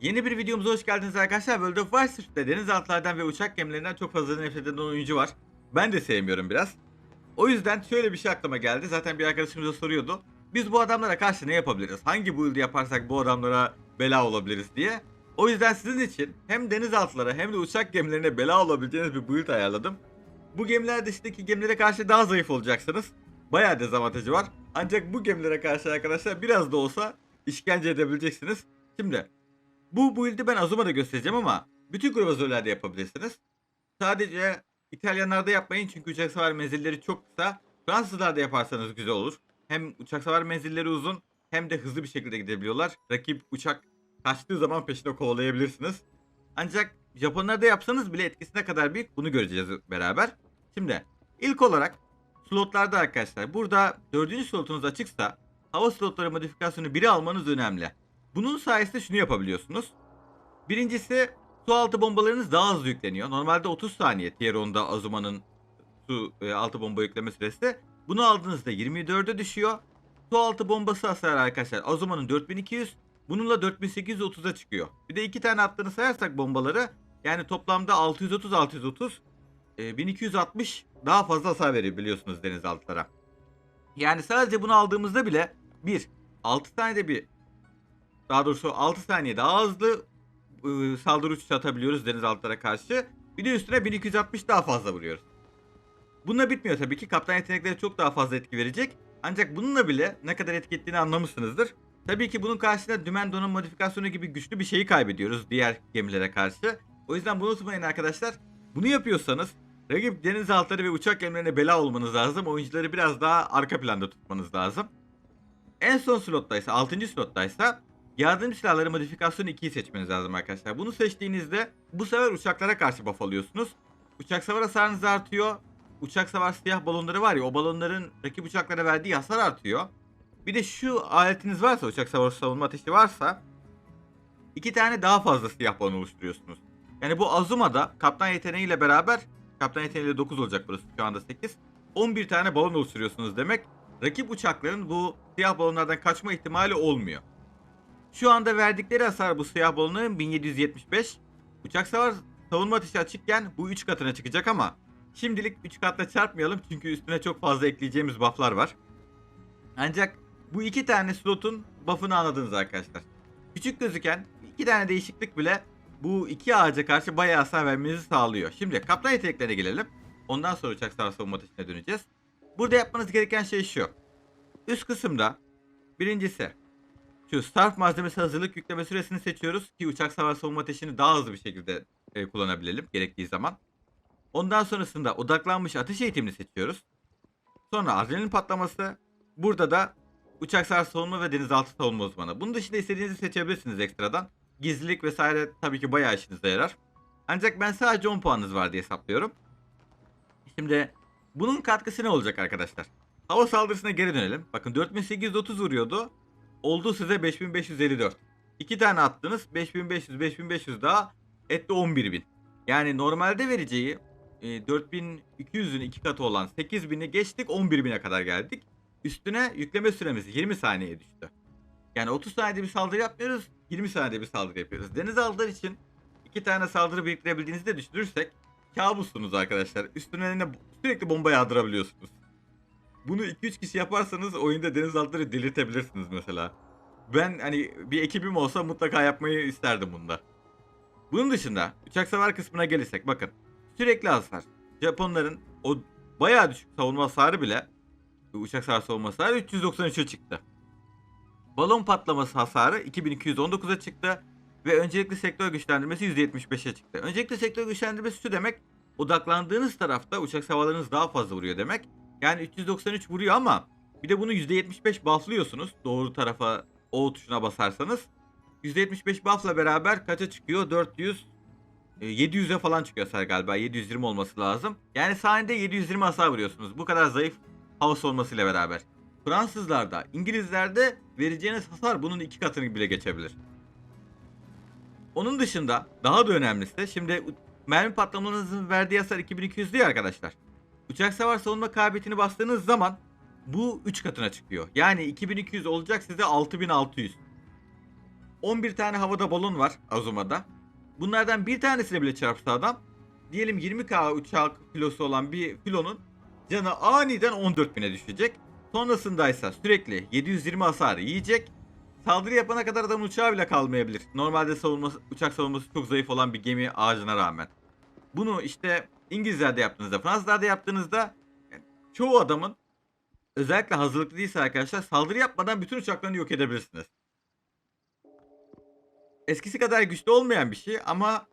Yeni bir videomuza hoş geldiniz arkadaşlar. World of Warcraft'te denizaltılardan ve uçak gemilerinden çok fazla nefret eden oyuncu var. Ben de sevmiyorum biraz. O yüzden şöyle bir şey aklıma geldi. Zaten bir arkadaşımız da soruyordu. Biz bu adamlara karşı ne yapabiliriz? Hangi build yaparsak bu adamlara bela olabiliriz diye. O yüzden sizin için hem denizaltılara hem de uçak gemilerine bela olabileceğiniz bir build ayarladım. Bu gemiler dışındaki gemilere karşı daha zayıf olacaksınız. Bayağı dezavantajı var. Ancak bu gemilere karşı arkadaşlar biraz da olsa işkence edebileceksiniz. Şimdi bu build'i ben Azuma'da göstereceğim ama bütün kruvazörlerde yapabilirsiniz. Sadece İtalyanlarda yapmayın çünkü uçak savar menzilleri çok kısa. Fransızlarda yaparsanız güzel olur. Hem uçak savar menzilleri uzun hem de hızlı bir şekilde gidebiliyorlar. Rakip uçak kaçtığı zaman peşine kovalayabilirsiniz. Ancak Japonlarda yapsanız bile etkisi ne kadar büyük bunu göreceğiz beraber. Şimdi ilk olarak slotlarda arkadaşlar burada dördüncü slotunuz açıksa hava slotları modifikasyonu 1'i almanız önemli. Bunun sayesinde şunu yapabiliyorsunuz. Birincisi su altı bombalarınız daha hızlı yükleniyor. Normalde 30 saniye Tier 10'da Azuma'nın su e, altı bomba yükleme süresi. Bunu aldığınızda 24'e düşüyor. Su altı bombası hasarı arkadaşlar Azuma'nın 4200. Bununla 4830'a çıkıyor. Bir de iki tane attığını sayarsak bombaları yani toplamda 630 630 e, 1260 daha fazla hasar veriyor biliyorsunuz denizaltılara. Yani sadece bunu aldığımızda bile bir 6 saniyede bir daha doğrusu 6 saniye daha hızlı e, saldırı uçuşu atabiliyoruz denizaltılara karşı. Bir de üstüne 1260 daha fazla vuruyoruz. Bununla bitmiyor tabii ki. Kaptan yetenekleri çok daha fazla etki verecek. Ancak bununla bile ne kadar etki ettiğini anlamışsınızdır. Tabii ki bunun karşısında dümen donanım modifikasyonu gibi güçlü bir şeyi kaybediyoruz diğer gemilere karşı. O yüzden bunu unutmayın arkadaşlar. Bunu yapıyorsanız rakip denizaltıları ve uçak gemilerine bela olmanız lazım. Oyuncuları biraz daha arka planda tutmanız lazım. En son slottaysa 6. slottaysa yardımcı silahları modifikasyonu 2'yi seçmeniz lazım arkadaşlar. Bunu seçtiğinizde bu sefer uçaklara karşı buff alıyorsunuz. Uçak savar hasarınız artıyor. Uçak savar siyah balonları var ya o balonların rakip uçaklara verdiği hasar artıyor. Bir de şu aletiniz varsa uçak savar savunma ateşi varsa iki tane daha fazla siyah balon oluşturuyorsunuz. Yani bu Azuma'da kaptan yeteneğiyle beraber kaptan yeteneğiyle 9 olacak burası şu anda 8. 11 tane balon oluşturuyorsunuz demek. Rakip uçakların bu siyah balonlardan kaçma ihtimali olmuyor. Şu anda verdikleri hasar bu siyah balonun 1775. Uçak savar savunma ateşi açıkken bu 3 katına çıkacak ama şimdilik 3 katla çarpmayalım çünkü üstüne çok fazla ekleyeceğimiz bufflar var. Ancak bu iki tane slotun buff'ını anladınız arkadaşlar. Küçük gözüken iki tane değişiklik bile bu iki ağaca karşı bayağı hasar vermenizi sağlıyor. Şimdi kaptan yeteneklerine gelelim. Ondan sonra uçak savar savunma ateşine döneceğiz. Burada yapmanız gereken şey şu. Üst kısımda birincisi şu Starf malzemesi hazırlık yükleme süresini seçiyoruz ki uçak savar savunma ateşini daha hızlı bir şekilde e, kullanabilelim gerektiği zaman. Ondan sonrasında odaklanmış atış eğitimini seçiyoruz. Sonra adrenalin patlaması. Burada da uçak savar savunma ve denizaltı savunma uzmanı. Bunun dışında istediğinizi seçebilirsiniz ekstradan. Gizlilik vesaire tabii ki bayağı işinize yarar. Ancak ben sadece 10 puanınız var diye hesaplıyorum. Şimdi bunun katkısı ne olacak arkadaşlar? Hava saldırısına geri dönelim. Bakın 4830 vuruyordu. Oldu size 5554. İki tane attınız. 5500 5500 daha etti 11000. Yani normalde vereceği e, 4200'ün iki katı olan 8000'i geçtik 11000'e kadar geldik. Üstüne yükleme süremiz 20 saniyeye düştü. Yani 30 saniyede bir saldırı yapmıyoruz. 20 saniyede bir saldırı yapıyoruz. Denizaltılar için iki tane saldırı biriktirebildiğinizi de düşünürsek kabussunuz arkadaşlar. Üstüne ne- sürekli bomba yağdırabiliyorsunuz. Bunu 2-3 kişi yaparsanız oyunda denizaltıları delirtebilirsiniz mesela. Ben hani bir ekibim olsa mutlaka yapmayı isterdim bunda. Bunun dışında uçak savar kısmına gelirsek bakın. Sürekli hasar. Japonların o bayağı düşük savunma hasarı bile uçak savar savunma hasarı 393'e çıktı. Balon patlaması hasarı 2219'a çıktı ve öncelikli sektör güçlendirmesi %75'e çıktı. Öncelikli sektör güçlendirmesi şu demek odaklandığınız tarafta uçak savarlarınız daha fazla vuruyor demek. Yani 393 vuruyor ama bir de bunu %75 bufflıyorsunuz doğru tarafa O tuşuna basarsanız. %75 buffla beraber kaça çıkıyor? 400 e, 700'e falan çıkıyor hasar galiba. 720 olması lazım. Yani saniyede 720 hasar vuruyorsunuz. Bu kadar zayıf hava olmasıyla beraber. Fransızlarda, İngilizlerde vereceğiniz hasar bunun iki katını bile geçebilir. Onun dışında daha da önemlisi şimdi mermi patlamalarınızın verdiği hasar 2200 diyor arkadaşlar. Uçak savar savunma kabiliyetini bastığınız zaman bu 3 katına çıkıyor. Yani 2200 olacak size 6600. 11 tane havada balon var Azuma'da. Bunlardan bir tanesine bile çarpsa adam diyelim 20k uçak filosu olan bir filonun canı aniden 14.000'e düşecek. Sonrasındaysa sürekli 720 hasar yiyecek. Saldırı yapana kadar adamın uçağı bile kalmayabilir. Normalde savunması, uçak savunması çok zayıf olan bir gemi ağacına rağmen. Bunu işte İngilizler'de yaptığınızda, Fransızlar'da yaptığınızda yani çoğu adamın özellikle hazırlıklı değilse arkadaşlar saldırı yapmadan bütün uçaklarını yok edebilirsiniz. Eskisi kadar güçlü olmayan bir şey ama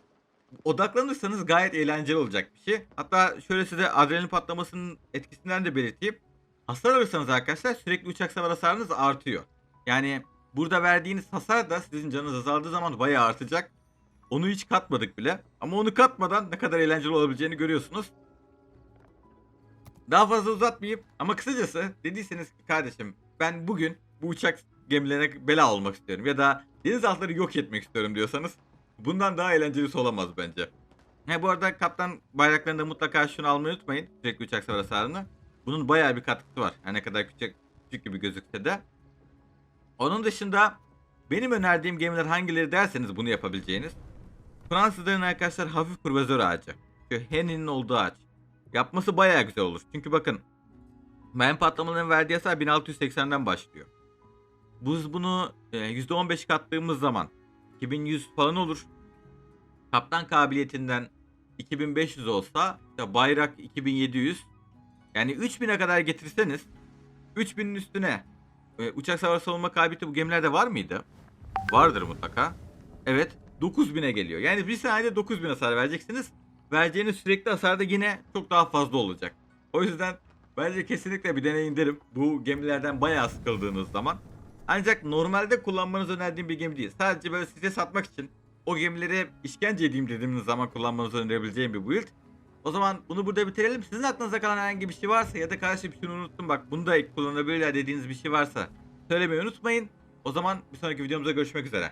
odaklanırsanız gayet eğlenceli olacak bir şey. Hatta şöyle size adrenalin patlamasının etkisinden de belirteyim. Hasar alırsanız arkadaşlar sürekli uçak savar hasarınız artıyor. Yani burada verdiğiniz hasar da sizin canınız azaldığı zaman bayağı artacak. Onu hiç katmadık bile. Ama onu katmadan ne kadar eğlenceli olabileceğini görüyorsunuz. Daha fazla uzatmayayım ama kısacası dediyseniz ki kardeşim ben bugün bu uçak gemilerine bela olmak istiyorum ya da denizaltıları yok etmek istiyorum diyorsanız bundan daha eğlencelisi olamaz bence. He bu arada kaptan bayraklarında mutlaka şunu almayı unutmayın. Sürekli uçak savar hasarını. Bunun bayağı bir katkısı var. Her ne kadar küçük, küçük gibi gözükse de. Onun dışında benim önerdiğim gemiler hangileri derseniz bunu yapabileceğiniz. Fransızların arkadaşlar hafif kurvazör ağacı. Şu Henry'nin olduğu ağaç. Yapması bayağı güzel olur. Çünkü bakın mayın patlamalarının verdiği hasar 1680'den başlıyor. Biz bunu e, %15 kattığımız zaman 2100 falan olur. Kaptan kabiliyetinden 2500 olsa işte bayrak 2700 yani 3000'e kadar getirseniz 3000'in üstüne e, uçak savar savunma kabiliyeti bu gemilerde var mıydı? Vardır mutlaka. Evet 9000'e geliyor. Yani bir saniyede 9000 hasar vereceksiniz. Vereceğiniz sürekli hasar da yine çok daha fazla olacak. O yüzden bence kesinlikle bir deneyin derim. Bu gemilerden bayağı sıkıldığınız zaman. Ancak normalde kullanmanızı önerdiğim bir gemi değil. Sadece böyle size satmak için o gemileri işkence edeyim dediğiniz zaman kullanmanızı önerebileceğim bir build. O zaman bunu burada bitirelim. Sizin aklınıza kalan herhangi bir şey varsa ya da karşı şunu unuttum bak bunu da kullanabilirler dediğiniz bir şey varsa söylemeyi unutmayın. O zaman bir sonraki videomuzda görüşmek üzere.